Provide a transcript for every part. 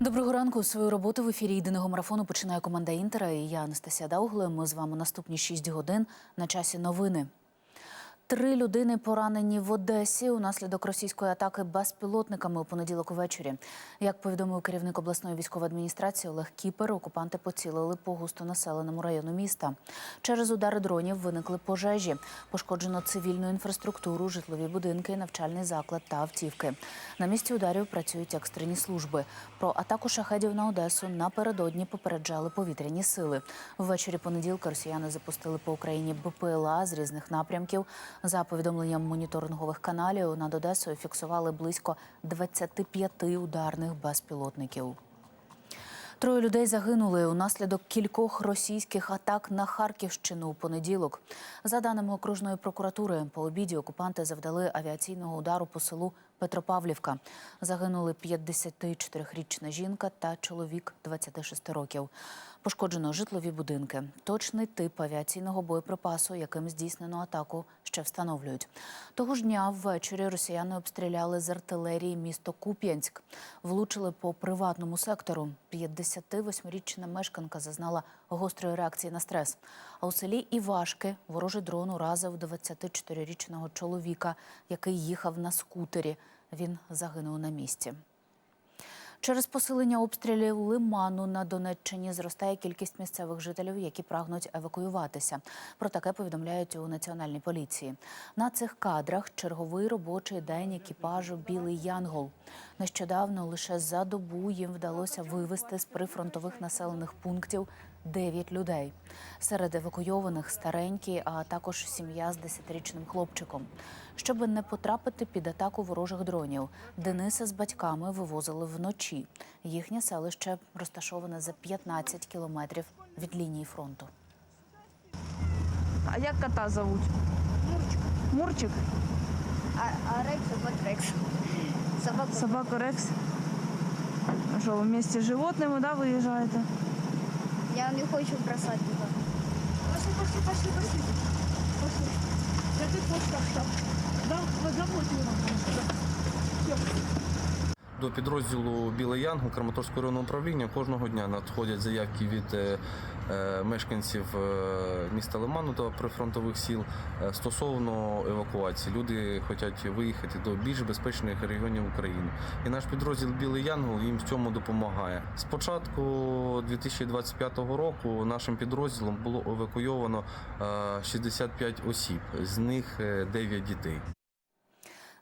Доброго ранку. Свою роботу в ефірі єдиного марафону починає команда Інтера. І я Анастасія Даугле. Ми з вами наступні 6 годин на часі новини. Три людини поранені в Одесі унаслідок російської атаки безпілотниками у понеділок увечері. Як повідомив керівник обласної військової адміністрації Олег Кіпер, окупанти поцілили по густонаселеному району міста. Через удари дронів виникли пожежі. Пошкоджено цивільну інфраструктуру, житлові будинки, навчальний заклад та автівки. На місці ударів працюють екстрені служби. Про атаку шахедів на Одесу напередодні попереджали повітряні сили. Ввечері понеділка росіяни запустили по Україні БПЛА з різних напрямків. За повідомленням моніторингових каналів над Одесою фіксували близько 25 ударних безпілотників. Троє людей загинули унаслідок кількох російських атак на Харківщину у понеділок. За даними окружної прокуратури, по обіді окупанти завдали авіаційного удару по селу Петропавлівка. Загинули 54-річна жінка та чоловік 26 років. Пошкоджено житлові будинки. Точний тип авіаційного боєприпасу, яким здійснено атаку, ще встановлюють. Того ж дня ввечері росіяни обстріляли з артилерії місто Куп'янськ. Влучили по приватному сектору. 58-річна мешканка зазнала гострої реакції на стрес. А у селі Івашки ворожий дрон уразив 24-річного чоловіка, який їхав на скутері. Він загинув на місці. Через посилення обстрілів лиману на Донеччині зростає кількість місцевих жителів, які прагнуть евакуюватися. Про таке повідомляють у національній поліції. На цих кадрах черговий робочий день екіпажу Білий Янгол. Нещодавно лише за добу їм вдалося вивезти з прифронтових населених пунктів 9 людей. Серед евакуйованих старенькі, а також сім'я з 10-річним хлопчиком. Щоб не потрапити під атаку ворожих дронів, Дениса з батьками вивозили вночі. Їхнє селище розташоване за 15 кілометрів від лінії фронту. А як кота зовуть? Мурчик. Мурчик? А, а Рекс Рекс. Собака. Собака Рекс. А що, ви вместе з животними, да, виїжджаєте? Я не хочу бросать туда. Пошли, пошли, пошли, пошли. Пошли. Вот так там. Да, вот заботу До підрозділу Білий Янгол Краматорського районного управління кожного дня надходять заявки від е, е, мешканців е, міста Лиману та прифронтових сіл стосовно евакуації. Люди хочуть виїхати до більш безпечних регіонів України. І наш підрозділ Білий Янгол їм в цьому допомагає. З початку 2025 року нашим підрозділом було евакуйовано е, 65 осіб, з них е, 9 дітей.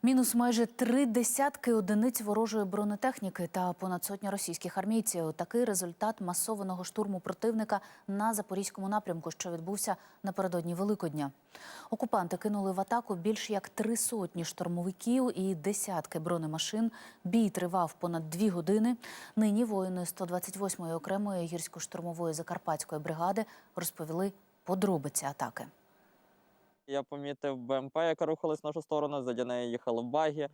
Мінус майже три десятки одиниць ворожої бронетехніки та понад сотня російських армійців. Такий результат масованого штурму противника на запорізькому напрямку, що відбувся напередодні Великодня. Окупанти кинули в атаку більш як три сотні штурмовиків і десятки бронемашин. Бій тривав понад дві години. Нині воїни 128-ї окремої гірсько-штурмової закарпатської бригади розповіли подробиці атаки. Я помітив БМП, яка рухалась в нашу сторону, заді неї їхали баги.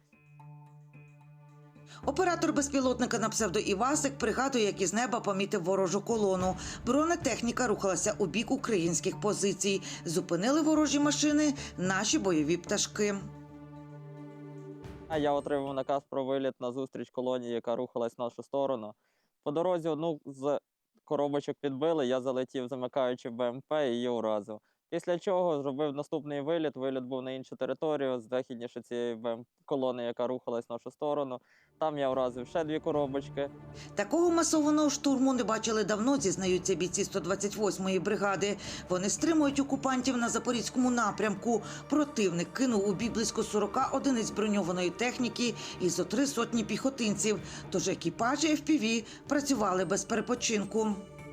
Оператор безпілотника на псевдо Івасик пригадує, як із неба помітив ворожу колону. Бронетехніка рухалася у бік українських позицій. Зупинили ворожі машини наші бойові пташки. А Я отримав наказ про виліт на зустріч колонії, яка рухалась в нашу сторону. По дорозі одну з коробочок підбили, я залетів, замикаючи БМП і її уразив. Після чого зробив наступний виліт. Виліт був на іншу територію, західніше цієї колони, яка рухалась в нашу сторону. Там я вразив ще дві коробочки. Такого масованого штурму не бачили давно, зізнаються бійці 128-ї бригади. Вони стримують окупантів на запорізькому напрямку. Противник кинув у бій близько 40 одиниць броньованої техніки і зо три сотні піхотинців. Тож екіпажі FPV працювали без перепочинку.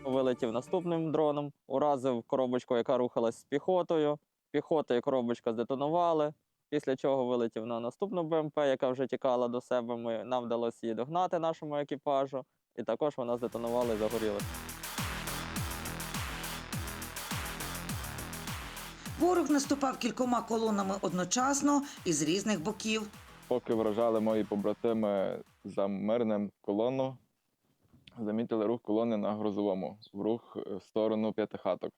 Вилетів наступним дроном, уразив коробочку, яка рухалась з піхотою. Піхота і коробочка здетонували. Після чого вилетів на наступну БМП, яка вже тікала до себе. Ми, нам вдалося її догнати нашому екіпажу. І також вона здетонувала і загоріла. Ворог наступав кількома колонами одночасно і з різних боків. Поки вражали мої побратими за мирним колону, замітили рух колони на грозовому, в рух е, в сторону п'ятихаток.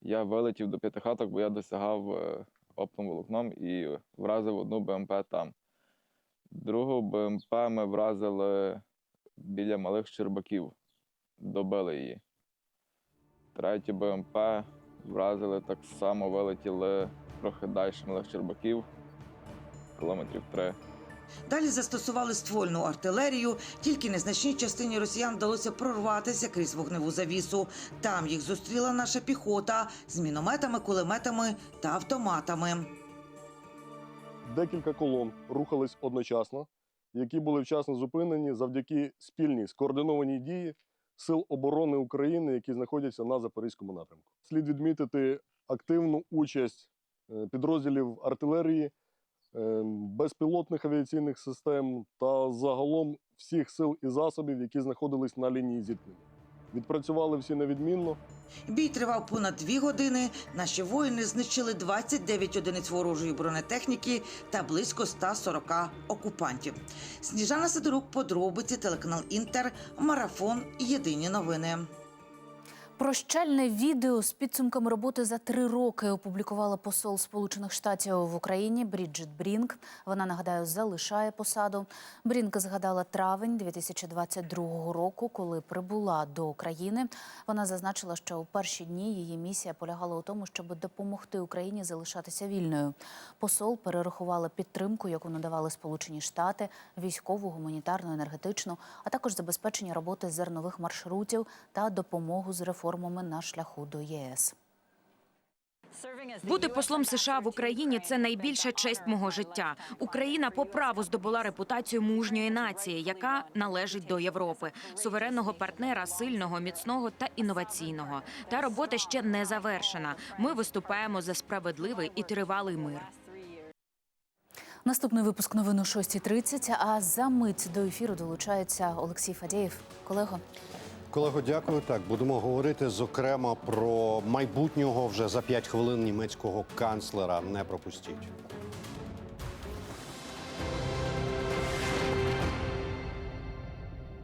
Я вилетів до п'ятихаток, бо я досягав е, оптом волокном і вразив одну БМП там. Другу БМП ми вразили біля малих Щербаків. Добили її. Третю БМП вразили так само, вилетіли трохи далі малих Щербаків, кілометрів три. Далі застосували ствольну артилерію. Тільки незначній частині росіян вдалося прорватися крізь вогневу завісу. Там їх зустріла наша піхота з мінометами, кулеметами та автоматами. Декілька колон рухались одночасно, які були вчасно зупинені завдяки спільній скоординованій дії Сил оборони України, які знаходяться на Запорізькому напрямку. Слід відмітити активну участь е, підрозділів артилерії, безпілотних авіаційних систем та загалом всіх сил і засобів, які знаходились на лінії зіткнення. Відпрацювали всі невідмінно. Бій тривав понад дві години. Наші воїни знищили 29 одиниць ворожої бронетехніки та близько 140 окупантів. Сніжана Сидорук, подробиці, телеканал Інтер, марафон. Єдині новини. Прощальне відео з підсумками роботи за три роки опублікувала посол Сполучених Штатів в Україні Бріджит Брінк. Вона нагадаю залишає посаду. Брінк згадала травень 2022 року, коли прибула до України. Вона зазначила, що у перші дні її місія полягала у тому, щоб допомогти Україні залишатися вільною. Посол перерахувала підтримку, яку надавали Сполучені Штати, військову, гуманітарну, енергетичну, а також забезпечення роботи зернових маршрутів та допомогу з реформами на шляху до ЄС. Бути послом США в Україні це найбільша честь мого життя. Україна по праву здобула репутацію мужньої нації, яка належить до Європи, суверенного партнера, сильного, міцного та інноваційного. Та робота ще не завершена. Ми виступаємо за справедливий і тривалий мир. Наступний випуск новин о 6.30, а за мить до ефіру долучається Олексій Фадєєв. Колего. Колего, дякую. Так, будемо говорити зокрема про майбутнього вже за 5 хвилин німецького канцлера. Не пропустіть.